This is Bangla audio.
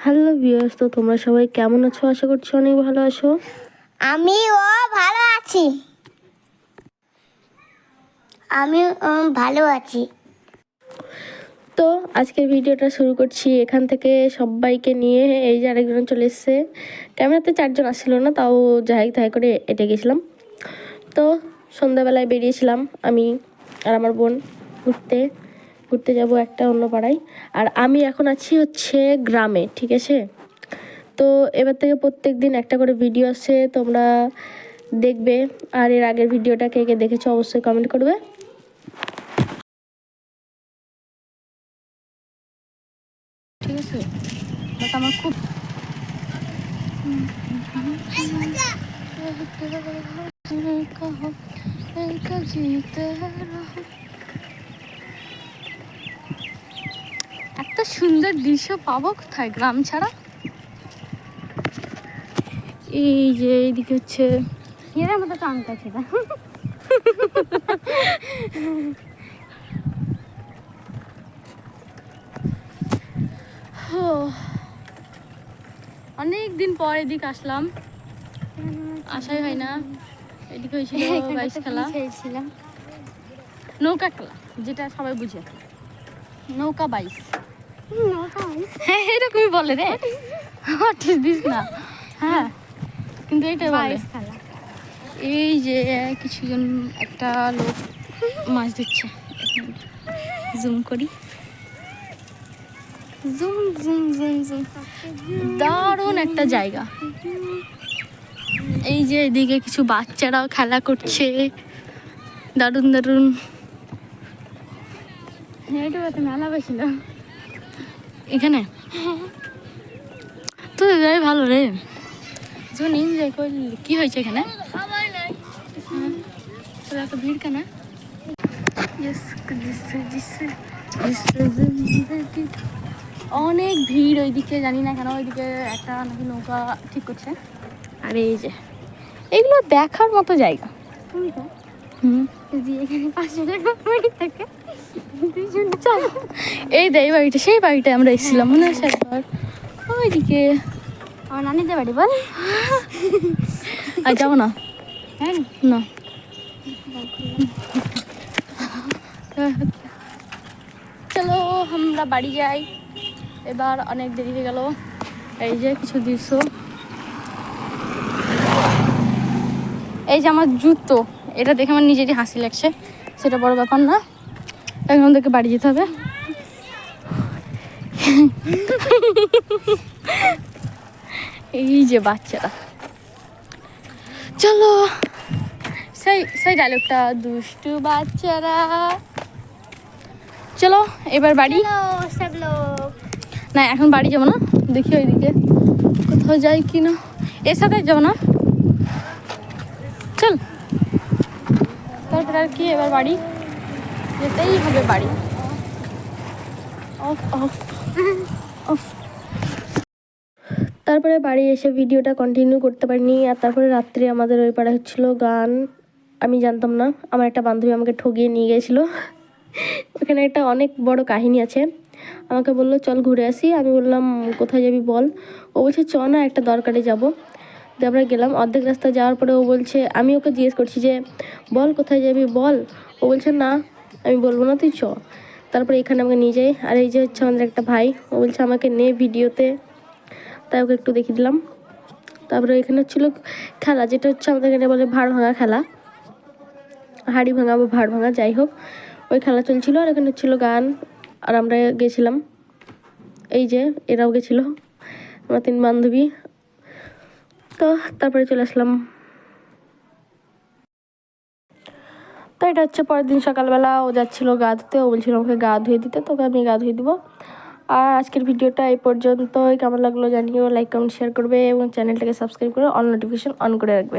হ্যালো ভিউয়ার্স তো তোমরা সবাই কেমন আছো? আশা করছি অনেক ভালো আছো। আমিও ভালো আছি। উম, ভালো আছি। তো আজকের ভিডিওটা শুরু করছি এখান থেকে সবাইকে নিয়ে। এই যে আরেকজন চলে এসছে। ক্যামেরাতে চারজন আসছিল না তাও যাই তাই করে এটে গেছিলাম। তো সন্ধ্যাবেলায় বেরিয়েছিলাম আমি আর আমার বোন ঘুরতে। ঘুরতে যাব একটা অন্য পাড়ায়। আর আমি এখন আছি হচ্ছে গ্রামে ঠিক আছে? তো এবার থেকে প্রত্যেক দিন একটা করে ভিডিও আসছে তোমরা দেখবে। আর এর আগের ভিডিওটা কে কে দেখেছ অবশ্যই কমেন্ট করবে। ঠিক আছে? বাট আমার খুব সুন্দর দৃশ্য পাবো কোথায়? গ্রাম ছাড়া? এই যে এইদিকে হচ্ছে এর মতো ছিল অনেক দিন পর এদিক আসলাম। আশাই হয় না। এদিকে হয়েছিল বাইশ খেলা। নৌকা খেলা যেটা সবাই বুঝে। নৌকা বাইশ হ্যাঁ এরকমই বলে রে ঠিক দিস না? হ্যাঁ কিন্তু এইটাই বলে। এই যে কিছুজন একটা লোক মাছ দিচ্ছে জুম করি। জুম জুম জুম জুম দারুণ একটা জায়গা। এই যে এদিকে কিছু বাচ্চারাও খেলা করছে। দারুণ দারুণ। এইটুকুতে মেলা বেছিল এখানে? তো যাই ভালো রে। যখন এনজয় করলি কি হয়েছে এখানে? তোর এত ভিড় কেন? অনেক ভিড় ওইদিকে জানি না কেন ওইদিকে একটা নাকি নৌকা ঠিক করছে। আর এই যে এগুলো দেখার মতো জায়গা। হুম যদি এখানে পাঁচশো টাকা থাকে। এই দে এই বাড়িটা সেই বাড়িটা আমরা এসেছিলাম মনে আছে একবার? ওইদিকে। আমার নানিদের বাড়ি বল। আর যাব না? হ্যাঁ। না। চলো আমরা বাড়ি যাই। এবার অনেক দেরি হয়ে গেল। এই যে কিছু দৃশ্য। এই যে আমার জুতো এটা দেখে আমার নিজেরই হাসি লাগছে। সেটা বড় ব্যাপার না। এখন আমাদেরকে বাড়ি যেতে হবে। এই যে বাচ্চারা। চলো। সেই সেই ডায়লগটা দুষ্টু বাচ্চারা। চলো এবার বাড়ি। না এখন বাড়ি যাব না। দেখি ওইদিকে কোথাও যাই কি না এর সাথে যাব না। চল। তারপর আর কি এবার বাড়ি। যেতেই হবে বাড়ি। তারপরে বাড়ি এসে ভিডিওটা কন্টিনিউ করতে পারিনি, আর তারপরে রাত্রে আমাদের ওই পাড়ে হচ্ছিল গান। আমি জানতাম না, আমার একটা বান্ধবী আমাকে ঠগিয়ে নিয়ে গেছিল। ওখানে একটা অনেক বড় কাহিনী আছে। আমাকে বলল, চল ঘুরে আসি। আমি বললাম, কোথায় যাবি বল? ও বলছে, চ না, একটা দরকারে যাব। দিয়ে আমরা গেলাম। অর্ধেক রাস্তা যাওয়ার পরে ও বলছে, আমি ওকে জিজ্ঞেস করছি যে, বল, কোথায় যাবি বল? ও বলছে, না। আমি বলব না, তুই চ। তারপরে এখানে আমাকে নিয়ে যাই। আর এই যে হচ্ছে আমাদের একটা ভাই, ও বলছে আমাকে নে ভিডিওতে। তাই ওকে একটু দেখিয়ে দিলাম। তারপরে এখানে হচ্ছিল খেলা, যেটা হচ্ছে আমাদের এখানে বলে ভাড় ভাঙা খেলা। হাড়ি ভাঙা বা ভাড় ভাঙা, যাই হোক। ওই খেলা চলছিল আর এখানে ছিল গান। আর আমরা গেছিলাম। এই যে এরাও গেছিল। আমার তিন বান্ধবী। তো তারপরে চলে আসলাম। তো এটা হচ্ছে পরের দিন সকালবেলা ও যাচ্ছিল গা ধুতে, ও বলছিল আমাকে গা ধুয়ে দিতে, তোকে আমি গা ধুয়ে দিব। আর আজকের ভিডিওটা এই পর্যন্তই। কেমন লাগল জানিও লাইক কমেন্ট শেয়ার করবে এবং চ্যানেলটাকে সাবস্ক্রাইব করে অল নোটিফিকেশান অন করে রাখবে।